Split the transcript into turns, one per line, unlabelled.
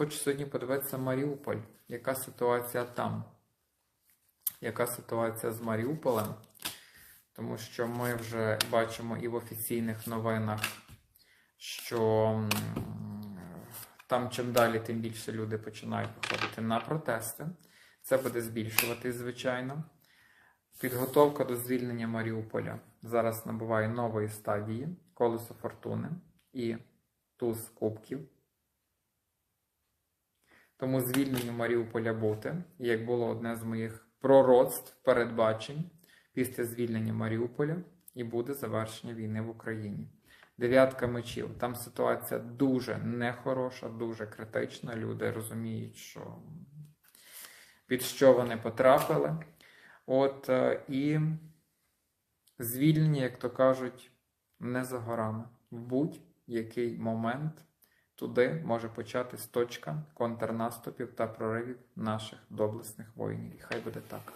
хочу сьогодні подивитися Маріуполь. Яка ситуація там? Яка ситуація з Маріуполем? Тому що ми вже бачимо і в офіційних новинах, що там чим далі, тим більше люди починають виходити на протести. Це буде збільшуватись, звичайно. Підготовка до звільнення Маріуполя зараз набуває нової стадії колесо фортуни і туз кубків. Тому звільненню Маріуполя бути, як було одне з моїх пророцтв, передбачень, після звільнення Маріуполя і буде завершення війни в Україні. Дев'ятка мечів. Там ситуація дуже нехороша, дуже критична. Люди розуміють, що під що вони потрапили. От е, і звільнення, як то кажуть, не за горами. В будь-який момент туди може початись точка контрнаступів та проривів наших доблесних воїнів. І хай буде так.